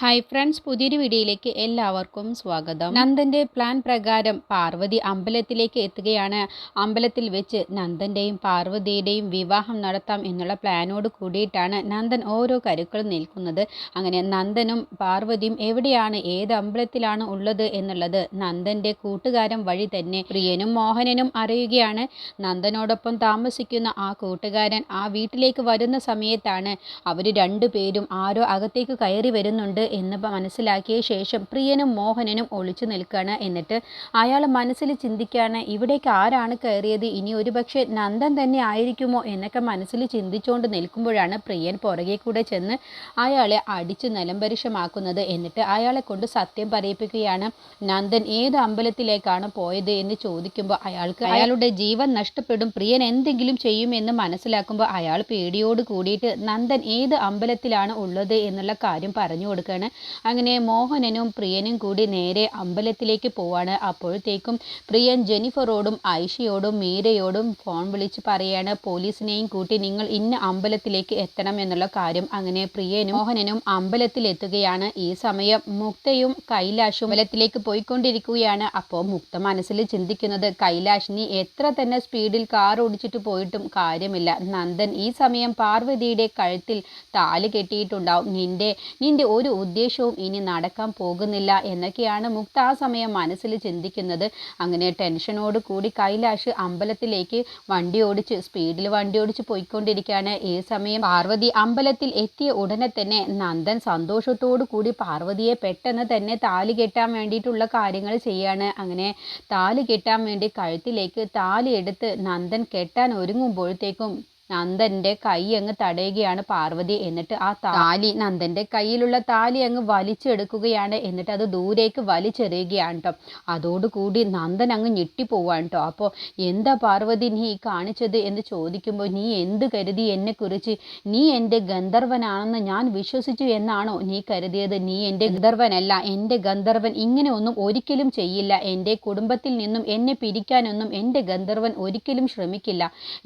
Hi friends പുതിയൊരു വീഡിയോയിലേക്ക് എല്ലാവർക്കും സ്വാഗതം. നന്ദന്റെ പ്ലാൻ പ്രകാരം പാർവതി അമ്പലത്തിലേക്ക് എത്തുകയാണ്. അമ്പലത്തിൽ വെച്ച് നന്ദന്റെയും പാർവതിയുടെയും വിവാഹം നടത്താം എന്നുള്ള പ്ലാനോട് കൂടിയിട്ടാണ് നന്ദൻ ഓരോ കരുക്കളും നിൽക്കുന്നത്. അങ്ങനെ നന്ദനും പാർവതിയും എവിടെയാണ് ഏത് അമ്പലത്തിലാണ് ഉള്ളത് എന്നുള്ളത് നന്ദന്റെ കൂട്ടുകാരൻ വഴി തന്നെ പ്രിയനും മോഹനനും അറിയുകയാണ്. നന്ദനോടൊപ്പം താമസിക്കുന്ന ആ കൂട്ടുകാരൻ ആ വീട്ടിലേക്ക് വരുന്ന സമയത്താണ് അവർ രണ്ടുപേരും ആരോ അകത്തേക്ക് കയറി വരുന്നുണ്ട് എന്ന് മനസ്സിലാക്കിയ ശേഷം പ്രിയനും മോഹനനും ഒളിച്ചു നിൽക്കുകയാണ് എന്നിട്ട് അയാൾ മനസ്സിൽ ചിന്തിക്കുകയാണ് ഇവിടേക്ക് ആരാണ് കയറിയത്? ഇനി ഒരുപക്ഷെ നന്ദൻ തന്നെ ആയിരിക്കുമോ? എന്നൊക്കെ മനസ്സിൽ ചിന്തിച്ചുകൊണ്ട് നിൽക്കുമ്പോഴാണ് പ്രിയൻ പുറകെ കൂടെ ചെന്ന് അയാളെ അടിച്ച് നിലംപരിശമാക്കുന്നത്. എന്നിട്ട് അയാളെ കൊണ്ട് സത്യം പറയിപ്പിക്കുകയാണ് നന്ദൻ ഏത് അമ്പലത്തിലേക്കാണ് പോയത്? എന്ന് ചോദിക്കുമ്പോൾ അയാൾക്ക് അയാളുടെ ജീവൻ നഷ്ടപ്പെടും. പ്രിയൻ എന്തെങ്കിലും ചെയ്യുമെന്ന് മനസ്സിലാക്കുമ്പോൾ അയാൾ പേടിയോട് കൂടിയിട്ട് നന്ദൻ ഏത് അമ്പലത്തിലാണ് ഉള്ളത്? എന്നുള്ള കാര്യം പറഞ്ഞു കൊടുക്കുകയാണ് അങ്ങനെ മോഹനനും പ്രിയനും കൂടി നേരെ അമ്പലത്തിലേക്ക് പോവാണ്. അപ്പോഴത്തേക്കും പ്രിയൻ ജെനിഫറോടും ഐഷയോടും മീരയോടും ഫോൺ വിളിച്ച് പറയാണ് പോലീസിനെയും കൂട്ടി നിങ്ങൾ ഇന്ന അമ്പലത്തിലേക്ക് എത്തണം എന്നുള്ള കാര്യം. അങ്ങനെ പ്രിയനും മോഹനനും അമ്പലത്തിലെത്തുകയാണ്. ഈ സമയം മുക്തയും കൈലാഷും അമ്പലത്തിലേക്ക് പോയിക്കൊണ്ടിരിക്കുകയാണ്. അപ്പോൾ മുക്ത മനസ്സിൽ ചിന്തിക്കുന്നത് കൈലാഷ് നീ എത്ര തന്നെ സ്പീഡിൽ കാർ ഓടിച്ചിട്ട് പോയിട്ടും കാര്യമില്ല. നന്ദൻ ഈ സമയം പാർവതിയുടെ കഴുത്തിൽ താൽ കെട്ടിയിട്ടുണ്ടാവും. നിന്റെ നിന്റെ ഒരു ഉദ്ദേശവും ഇനി നടക്കാൻ പോകുന്നില്ല എന്നൊക്കെയാണ് മുക്ത ആ സമയം മനസ്സിൽ ചിന്തിക്കുന്നത്. അങ്ങനെ ടെൻഷനോട് കൂടി കൈലാഷ് അമ്പലത്തിലേക്ക് വണ്ടി ഓടിച്ച് സ്പീഡിൽ വണ്ടി ഓടിച്ച് പോയിക്കൊണ്ടിരിക്കുകയാണ്. ഈ സമയം പാർവതി അമ്പലത്തിൽ എത്തിയ ഉടനെ തന്നെ നന്ദൻ സന്തോഷത്തോടു കൂടി പാർവതിയെ പെട്ടെന്ന് തന്നെ താലി കെട്ടാൻ വേണ്ടിയിട്ടുള്ള കാര്യങ്ങൾ ചെയ്യാണ്. അങ്ങനെ താലി കെട്ടാൻ വേണ്ടി കഴുത്തിലേക്ക് താലി എടുത്ത് നന്ദൻ കെട്ടാൻ ഒരുങ്ങുമ്പോഴത്തേക്കും നന്ദന്റെ കൈ അങ്ങ് തടയുകയാണ് പാർവതി. എന്നിട്ട് ആ താലി നന്ദന്റെ കയ്യിലുള്ള താലി അങ്ങ് വലിച്ചെടുക്കുകയാണ്. എന്നിട്ട് അത് ദൂരേക്ക് വലിച്ചെറിയുകയാണ് കേട്ടോ അതോടുകൂടി നന്ദൻ അങ്ങ് ഞെട്ടിപ്പോവാണ് കേട്ടോ അപ്പോൾ എന്താ പാർവതി നീ കാണിച്ചത് എന്ന് ചോദിക്കുമ്പോൾ നീ എന്ത് കരുതി എന്നെക്കുറിച്ച് നീ എന്റെ ഗന്ധർവനാണെന്ന് ഞാൻ വിശ്വസിച്ചു എന്നാണോ നീ കരുതിയത്? നീ എന്റെ ഗന്ധർവനല്ല. എന്റെ ഗന്ധർവൻ ഇങ്ങനെ ഒന്നും ഒരിക്കലും ചെയ്യില്ല. എന്റെ കുടുംബത്തിൽ നിന്നും എന്നെ പിരിക്കാനൊന്നും എന്റെ ഗന്ധർവൻ ഒരിക്കലും ശ്രമിക്കില്ല.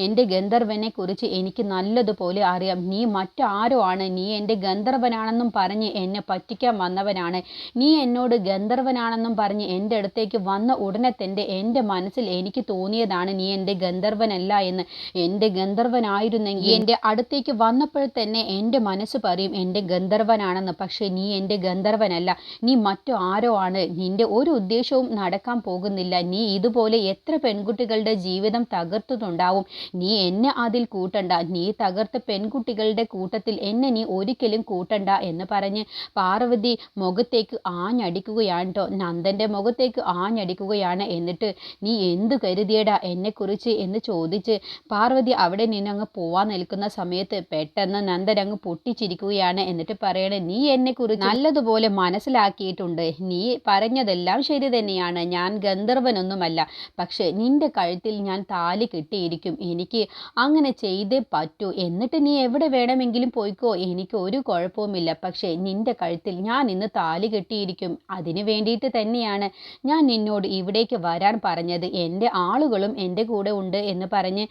എന്റെ ഗന്ധർവനെ കുറിച്ച് എനിക്ക് നല്ലതുപോലെ അറിയാം. നീ മറ്റാരോ ആണ് നീ എന്റെ ഗന്ധർവനാണെന്നും പറഞ്ഞ് എന്നെ പറ്റിക്കാൻ വന്നവനാണ്. നീ എന്നോട് ഗന്ധർവനാണെന്നും പറഞ്ഞ് എന്റെ അടുത്തേക്ക് വന്ന ഉടനെ തന്നെ എന്റെ മനസ്സിൽ എനിക്ക് തോന്നിയതാണ് നീ എന്റെ ഗന്ധർവനല്ല എന്ന്. എന്റെ ഗന്ധർവനായിരുന്നെങ്കിൽ എന്റെ അടുത്തേക്ക് വന്നപ്പോൾ തന്നെ എന്റെ മനസ്സ് പറയും എന്റെ ഗന്ധർവനാണെന്ന്. പക്ഷേ നീ എന്റെ ഗന്ധർവനല്ല. നീ മറ്റു ആരോ ആണ്. നിന്റെ ഒരു ഉദ്ദേശവും നടക്കാൻ പോകുന്നില്ല. നീ ഇതുപോലെ എത്ര പെൺകുട്ടികളുടെ ജീവിതം തകർത്തുന്നുണ്ടാവും. നീ എന്നെ അതിൽ കൂട്ടണ്ട. നീ തകർത്ത് പെൺകുട്ടികളുടെ കൂട്ടത്തിൽ എന്നെ നീ ഒരിക്കലും കൂട്ടണ്ട എന്ന് പറഞ്ഞ് പാർവതി മുഖത്തേക്ക് ആഞ്ഞടിക്കുകയാണ് കേട്ടോ നന്ദന്റെ മുഖത്തേക്ക് ആഞ്ഞടിക്കുകയാണ്. എന്നിട്ട് നീ എന്ത് കരുതിയടാ എന്നെക്കുറിച്ച് എന്ന് ചോദിച്ച് പാർവതി അവിടെ നിന്നങ്ങ് പോവാൻ നിൽക്കുന്ന സമയത്ത് പെട്ടെന്ന് നന്ദൻ അങ്ങ് പൊട്ടിച്ചിരിക്കുകയാണ്. എന്നിട്ട് പറയണേ നീ എന്നെക്കുറിച്ച് നല്ലതുപോലെ മനസ്സിലാക്കിയിട്ടുണ്ട്. നീ പറഞ്ഞതെല്ലാം ശരി തന്നെയാണ്. ഞാൻ ഗന്ധർവനൊന്നുമല്ല. പക്ഷേ നിന്റെ കഴുത്തിൽ ഞാൻ താലി കിട്ടിയിരിക്കും. എനിക്ക് അങ്ങനെ ചെയ്തേ പറ്റൂ. എന്നിട്ട് നീ എവിടെ വേണമെങ്കിലും പോയിക്കോ. എനിക്ക് ഒരു കുഴപ്പവുമില്ല. പക്ഷേ നിന്റെ കഴുത്തിൽ ഞാൻ ഇന്ന് താലി കെട്ടിയിരിക്കും. അതിനു വേണ്ടിയിട്ട് തന്നെയാണ് ഞാൻ നിന്നോട് ഇവിടേക്ക് വരാൻ പറഞ്ഞത്. എന്റെ ആളുകളും എന്റെ കൂടെ ഉണ്ട് എന്ന് പറഞ്ഞ്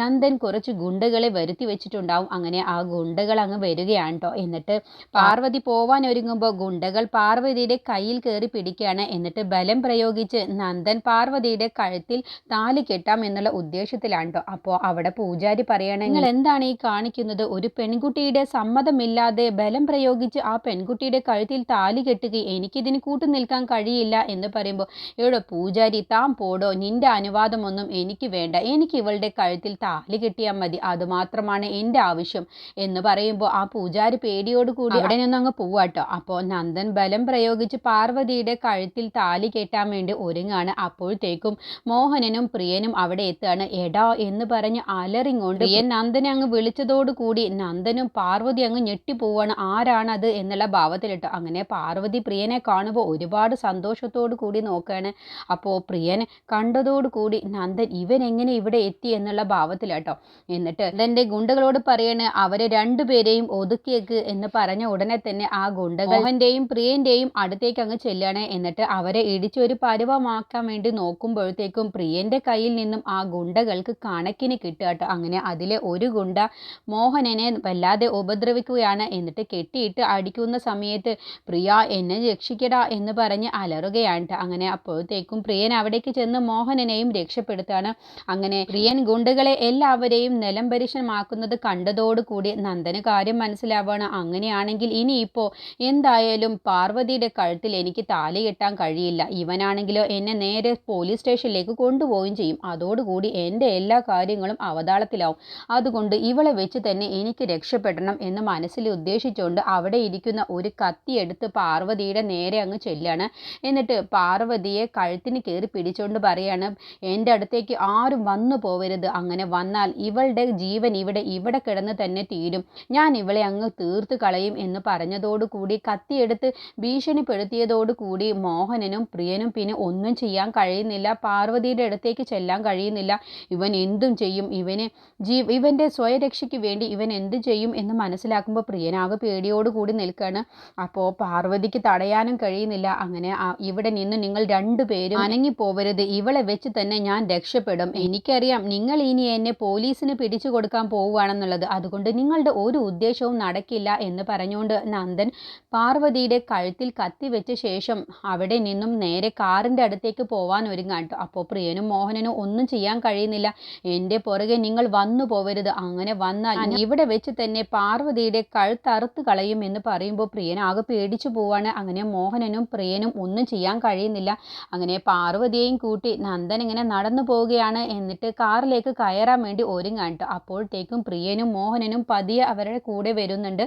നന്ദൻ കുറച്ച് ഗുണ്ടകളെ വരുത്തി വെച്ചിട്ടുണ്ടാവും. അങ്ങനെ ആ ഗുണ്ടകൾ അങ്ങ് വരികയാണ് കേട്ടോ എന്നിട്ട് പാർവതി പോവാൻ ഒരുങ്ങുമ്പോൾ ഗുണ്ടകൾ പാർവതിയുടെ കയ്യിൽ കയറി പിടിക്കുകയാണ്. എന്നിട്ട് ബലം പ്രയോഗിച്ച് നന്ദൻ പാർവതിയുടെ കഴുത്തിൽ താലി കെട്ടാം എന്നുള്ള ഉദ്ദേശത്തിലാണ് കേട്ടോ അപ്പോൾ അവിടെ പൂജാരി പറയണേ. നിങ്ങൾ എന്താണ് ഈ കാണിക്കുന്നത്? ഒരു പെൺകുട്ടിയുടെ സമ്മതമില്ലാതെ ബലം പ്രയോഗിച്ച് ആ പെൺകുട്ടിയുടെ കഴുത്തിൽ താലി കെട്ടുകയും എനിക്കിതിന് കൂട്ടു നിൽക്കാൻ കഴിയില്ല എന്ന് പറയുമ്പോൾ ഇവിടെ പൂജാരി താൻ പോടോ നിന്റെ അനുവാദമൊന്നും എനിക്ക് വേണ്ട. എനിക്ക് ഇവളുടെ കഴുത്തിൽ താലി കെട്ടിയാൽ മതി. അതുമാത്രമാണ് എന്റെ ആവശ്യം എന്ന് പറയുമ്പോൾ ആ പൂജാരി പേടിയോട് കൂടി അവിടെ നിന്ന് അങ്ങ് പോവാട്ടോ അപ്പോൾ നന്ദൻ ബലം പ്രയോഗിച്ച് പാർവതിയുടെ കഴുത്തിൽ താലി കെട്ടാൻ വേണ്ടി ഒരുങ്ങാണ്. അപ്പോഴത്തേക്കും മോഹനനും പ്രിയനും അവിടെ എത്തുകയാണ്. എടാ എന്ന് പറഞ്ഞ് അലറിങ്ങോണ്ട് പ്രിയൻ നന്ദനെ അങ്ങ് വിളിച്ചതോട് കൂടി നന്ദനും പാർവതി അങ്ങ് ഞെട്ടിപ്പോവാണ് ആരാണത് എന്നുള്ള ഭാവത്തിലിട്ടു. അങ്ങനെ പാർവതി പ്രിയനെ കാണുമ്പോൾ ഒരുപാട് സന്തോഷത്തോടു കൂടി നോക്കുകയാണ്. അപ്പോൾ പ്രിയൻ കണ്ടതോട് കൂടി നന്ദൻ ഇവൻ എങ്ങനെ ഇവിടെ എത്തി എന്നുള്ള ഭാവത്തിലാട്ടോ. എന്നിട്ട് തന്റെ ഗുണ്ടകളോട് പറയണ് അവരെ രണ്ടുപേരെയും ഒതുക്കിയേക്ക് എന്ന് പറഞ്ഞ ഉടനെ തന്നെ ആ ഗുണ്ടകൾ അവന്റെയും പ്രിയന്റെയും അടുത്തേക്ക് അങ്ങ് ചെല്ലുകയാണ്. എന്നിട്ട് അവരെ ഇടിച്ചൊരു പരുവമാക്കാൻ വേണ്ടി നോക്കുമ്പോഴത്തേക്കും പ്രിയന്റെ കയ്യിൽ നിന്നും ആ ഗുണ്ടകൾക്ക് കണക്കിന് കിട്ടുക കേട്ടോ അങ്ങനെ അതിലെ ഒരു ഗുണ്ട മോഹനനെ വല്ലാതെ ഉപദ്രവിക്കുകയാണ്. എന്നിട്ട് കെട്ടിയിട്ട് അടിക്കുന്ന സമയത്ത് പ്രിയ എന്നെ രക്ഷിക്കടാ എന്ന് പറഞ്ഞ് അലറുകയാണ്. അങ്ങനെ അപ്പോഴത്തേക്കും പ്രിയൻ അവിടേക്ക് ചെന്ന് മോഹനനെയും രക്ഷപ്പെടുത്താണ്. അങ്ങനെ പ്രിയൻ ഗുണ്ടുകളെ എല്ലാവരെയും നിലംപരിശമാക്കുന്നത് കണ്ടതോടുകൂടി നന്ദന് കാര്യം മനസ്സിലാവാണ്. അങ്ങനെയാണെങ്കിൽ ഇനിയിപ്പോൾ എന്തായാലും പാർവതിയുടെ കഴുത്തിൽ എനിക്ക് താലി കെട്ടാൻ കഴിയില്ല. ഇവനാണെങ്കിലോ എന്നെ നേരെ പോലീസ് സ്റ്റേഷനിലേക്ക് കൊണ്ടുപോവുകയും ചെയ്യും. അതോടുകൂടി എന്റെ എല്ലാ കാര്യങ്ങളും അവതാളത്തിലാവും. അതുകൊണ്ട് ഇവളെ വെച്ച് തന്നെ എനിക്ക് രക്ഷപ്പെടണം എന്ന് മനസ്സിൽ ഉദ്ദേശിച്ചുകൊണ്ട് അവിടെ ഇരിക്കുന്ന ഒരു കത്തി എടുത്ത് പാർവതിയുടെ നേരെ അങ്ങ് ചെല്ലാണ്. എന്നിട്ട് പാർവതിയെ കഴുത്തിന് കയറി പിടിച്ചുകൊണ്ട് പറയാണ് എന്റെ അടുത്തേക്ക് ആരും വന്നു പോവരുത്. അങ്ങനെ വന്നാൽ ഇവളുടെ ജീവൻ ഇവിടെ ഇവിടെ കിടന്ന് തന്നെ തീരും. ഞാൻ ഇവളെ അങ്ങ് തീർത്ത് കളയും എന്ന് പറഞ്ഞതോടുകൂടി കത്തിയെടുത്ത് ഭീഷണിപ്പെടുത്തിയതോടുകൂടി മോഹനനും പ്രിയനും പിന്നെ ഒന്നും ചെയ്യാൻ കഴിയുന്നില്ല. പാർവതിയുടെ അടുത്തേക്ക് ചെല്ലാൻ കഴിയുന്നില്ല. ഇവൻ എന്തും ചെയ്യും. ഇവന് ജീ ഇവന്റെ സ്വയരക്ഷയ്ക്ക് വേണ്ടി ഇവൻ എന്ത് ചെയ്യും എന്ന് മനസ്സിലാക്കുമ്പോൾ പ്രിയനാകെ പേടിയോടുകൂടി നിൽക്കുകയാണ് അപ്പോൾ പാർവതിക്ക് തടയാനും കഴിയുന്നില്ല. അങ്ങനെ ഇവിടെ നിന്ന് നിങ്ങൾ രണ്ടുപേരും അനങ്ങിപ്പോവരുത്. ഇവളെ വെച്ച് തന്നെ ഞാൻ രക്ഷപ്പെടും. എനിക്കറിയാം നിങ്ങൾ ഇനി എന്നെ പോലീസിന് പിടിച്ചു കൊടുക്കാൻ പോവുകയാണെന്നുള്ളത്. അതുകൊണ്ട് നിങ്ങളുടെ ഒരു ഉദ്ദേശവും നടക്കില്ല എന്ന് പറഞ്ഞുകൊണ്ട് നന്ദൻ പാർവതിയുടെ കഴുത്തിൽ കത്തി വെച്ച ശേഷം അവിടെ നിന്നും നേരെ കാറിന്റെ അടുത്തേക്ക് പോവാൻ ഒരുങ്ങാട്ടോ അപ്പോൾ പ്രിയനും മോഹനനും ഒന്നും ചെയ്യാൻ കഴിയുന്നില്ല. എന്റെ പുറകെ നിങ്ങൾ വന്നു പോവരുത്. അങ്ങനെ വന്നാൽ ഇവിടെ വെച്ച് തന്നെ പാർവതിയുടെ കഴുത്തറുത്ത് കളയും എന്ന് പറയുമ്പോൾ പ്രിയൻ ആകെ പേടിച്ചു പോവാണ്. അങ്ങനെ മോഹനനും പ്രിയനും ഒന്നും ചെയ്യാൻ കഴിയുന്നില്ല. അങ്ങനെ പാർവതിയെയും കൂട്ടി നന്ദൻ ഇങ്ങനെ നടന്നു പോവുകയാണ്. എന്നിട്ട് കാറിലേക്ക് കയറാൻ വേണ്ടി ഒരുങ്ങാണ്ട് അപ്പോഴത്തേക്കും പ്രിയനും മോഹനനും പതിയെ അവരുടെ കൂടെ വരുന്നുണ്ട്.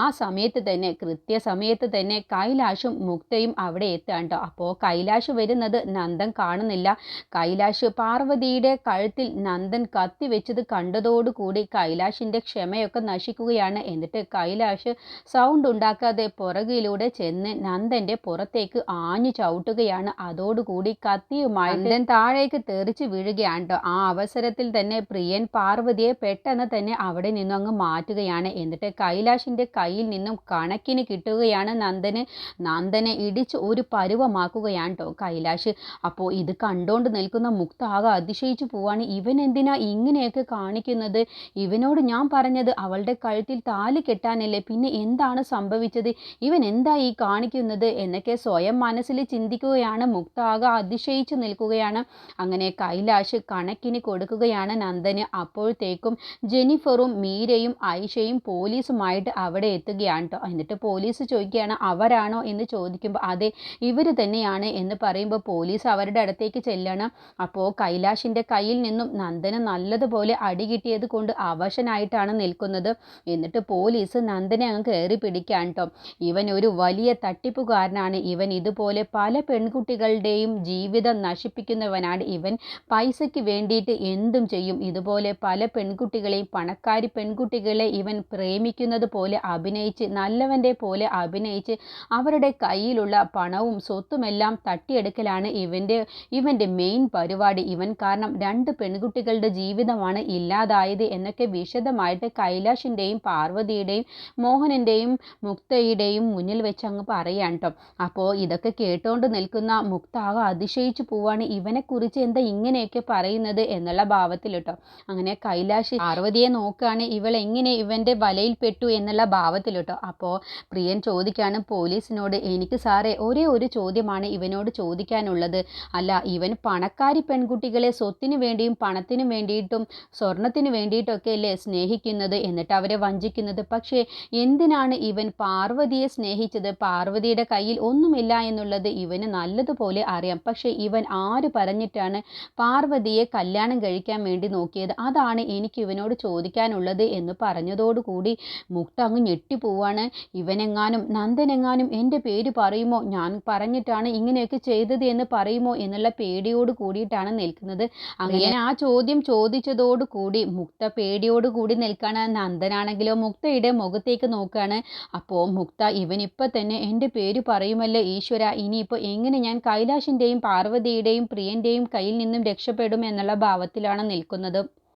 ആ സമയത്ത് തന്നെ കൃത്യസമയത്ത് തന്നെ കൈലാഷും മുക്തയും അവിടെ എത്താണ്ട് അപ്പോൾ കൈലാഷ് വരുന്നത് നന്ദൻ കാണുന്നില്ല. കൈലാഷ് പാർവതിയുടെ കഴുത്തിൽ നന്ദൻ കത്തി വെച്ചത് കണ്ടതോടുകൂടി കൈലാഷിന്റെ ക്ഷമയൊക്കെ നശിക്കുകയാണ്. എന്നിട്ട് കൈലാഷ് സൗണ്ട് ഉണ്ടാക്കാതെ പുറകിലൂടെ ചെന്ന് നന്ദന്റെ പുറത്തേക്ക് ആഞ്ഞു ചവിട്ടുകയാണ്. അതോടുകൂടി കത്തിയുമായി നന്ദൻ താഴേക്ക് തെറിച്ച് വീഴുകയാണ്. ആ അവസരത്തിൽ തന്നെ പ്രിയൻ പാർവതിയെ പെട്ടെന്ന് തന്നെ അവിടെ നിന്നും അങ്ങ് മാറ്റുകയാണ്. എന്നിട്ട് കൈലാഷിന്റെ കയ്യിൽ നിന്നും കണക്കിന് കിട്ടുകയാണ് നന്ദന്. നന്ദനെ ഇടിച്ച് ഒരു പരുവമാക്കുകയാണ് കൈലാഷ്. അപ്പോൾ ഇത് കണ്ടോണ്ട് നിൽക്കുന്ന മുക്ത ആകെ അതിശയിച്ചു പോവാണ്. ഇവൻ എന്തിനാ ഇങ്ങനെയൊക്കെ കാണിക്കുന്നത് ഇവനോട് ഞാൻ പറഞ്ഞത് അവളുടെ കഴുത്തിൽ താലി കെട്ടാനല്ലേ. പിന്നെ എന്താണ് സംഭവിച്ചത്? ഇവൻ എന്താ ഈ കാണിക്കുന്നത്? എന്നൊക്കെ സ്വയം മനസ്സിൽ ചിന്തിക്കുകയാണ്. മുക്ത ആകെ അതിശയിച്ചു നിൽക്കുകയാണ്. അങ്ങനെ കൈലാഷ് കണക്കിന് കൊടുക്കുകയാണ് നന്ദന്. അപ്പോഴത്തേക്കും ജെനിഫറും മീരയും ഐഷയും പോലീസുമായിട്ട് അവിടെ എത്തുകയാണ് കേട്ടോ എന്നിട്ട് പോലീസ് ചോദിക്കുകയാണ് അവരാണോ? എന്ന് ചോദിക്കുമ്പോൾ അതെ ഇവർ തന്നെയാണ്. എന്ന് പറയുമ്പോൾ പോലീസ് അവരുടെ അടുത്തേക്ക് ചെല്ലണം. അപ്പോൾ കൈലാഷിന്റെ കയ്യിൽ നിന്നും നന്ദന നല്ലതുപോലെ അടി കിട്ടിയത് കൊണ്ട് അവശനായിട്ടാണ് നിൽക്കുന്നത്. എന്നിട്ട് പോലീസ് നന്ദനെ അങ്ങ് കയറി പിടിക്കാൻ കേട്ടോ ഇവൻ ഒരു വലിയ തട്ടിപ്പുകാരനാണ്. ഇവൻ ഇതുപോലെ പല പെൺകുട്ടികളുടെയും ജീവിതം നശിപ്പിക്കുന്നവനാണ്. ഇവൻ പൈസയ്ക്ക് വേണ്ടിയിട്ട് എന്തും ചെയ്യും. ഇതുപോലെ പല പെൺകുട്ടികളെയും പണക്കാരി പെൺകുട്ടികളെ ഇവൻ പ്രേമിക്കുന്നത് പോലെ അഭിനയിച്ച് നല്ലവന്റെ പോലെ അഭിനയിച്ച് അവരുടെ കയ്യിലുള്ള പണവും സ്വത്തുമെല്ലാം തട്ടിയെടുക്കലാണ് ഇവന്റെ ഇവന്റെ മെയിൻ പരിപാടി. ഇവൻ കാരണം രണ്ട് പെൺകുട്ടികളുടെ ജീവിതമാണ് ഇല്ലാതായത് എന്നൊക്കെ വിശദമായിട്ട് കൈലാഷിന്റെയും പാർവതിയുടെയും മോഹനന്റെയും മുക്തയുടെയും മുന്നിൽ വെച്ച് അങ്ങ് പറയാൻ കേട്ടോ അപ്പോൾ ഇതൊക്കെ കേട്ടുകൊണ്ട് നിൽക്കുന്ന മുക്ത ആകെ അതിശയിച്ചു പോവാണ്. ഇവനെക്കുറിച്ച് എന്താ ഇങ്ങനെയൊക്കെ പറയുന്നത് എന്നുള്ള ഭാവത്തിൽ കേട്ടോ അങ്ങനെ കൈലാഷ് പാർവതിയെ നോക്കുകയാണ് ഇവൾ എങ്ങനെ ഇവന്റെ വലയിൽ പെട്ടു എന്നുള്ള ഭാവത്തിൽ കേട്ടോ അപ്പോൾ പ്രിയൻ ചോദിക്കാണ് പോലീസിനോട് എനിക്ക് സാറേ ഒരേ ഒരു ചോദ്യമാണ് ഇവനോട് ചോദിക്കാനുള്ളത്. അല്ല ഇവൻ പണക്കാരി പെൺകുട്ടികളെ സ്വത്തിന് വേണ്ടിയും പണത്തിനു വേണ്ടിയിട്ടും സ്വർണത്തിന് വേണ്ടിയിട്ടൊക്കെ അല്ലേ സ്നേഹിക്കുന്നത്? എന്നിട്ട് അവരെ വഞ്ചിക്കുന്നത്. പക്ഷേ എന്തിനാണ് ഇവൻ പാർവതിയെ സ്നേഹിച്ചത്? പാർവതിയുടെ കയ്യിൽ ഒന്നുമില്ല എന്നുള്ളത് ഇവന് നല്ലതുപോലെ അറിയാം. പക്ഷേ ഇവൻ ആര് പറഞ്ഞിട്ടാണ് പാർവതിയെ കല്യാണം കഴിക്കാൻ വേണ്ടി നോക്കിയത്? അതാണ് എനിക്ക് ഇവനോട് ചോദിക്കാനുള്ളത് എന്ന് പറഞ്ഞതോടുകൂടി മുക്ത അങ്ങ് ഞെട്ടിപ്പോവാണ്. ഇവനെങ്ങാനും നന്ദനെങ്ങാനും എന്റെ പേര് പറയുമോ? ഞാൻ പറഞ്ഞിട്ടാണ് ഇങ്ങനെയൊക്കെ ചെയ്തത് എന്ന് പറയുമോ? എന്നുള്ള പേടിയോട് കൂടിയിട്ടാണ് നിൽക്കുന്നത്. അങ്ങനെ ആ ചോദ്യം ചോദിച്ചതോട് കൂടി മുക്ത പേടിയോട് കൂടി നിൽക്കാണ്. നന്ദനാണെങ്കിലോ മുക്തയുടെ മുഖത്തേക്ക് നോക്കുകയാണ്. അപ്പോൾ മുക്ത ഇവനിപ്പോൾ തന്നെ എന്റെ പേര് പറയുമല്ലോ ഈശ്വര. ഇനിയിപ്പോൾ എങ്ങനെ ഞാൻ കൈലാഷിന്റെയും പാർവതിയുടെയും പ്രിയന്റെയും കയ്യിൽ നിന്നും രക്ഷപ്പെടും എന്നുള്ള ഭാവത്തിലാണ് നിൽക്കുന്നത്?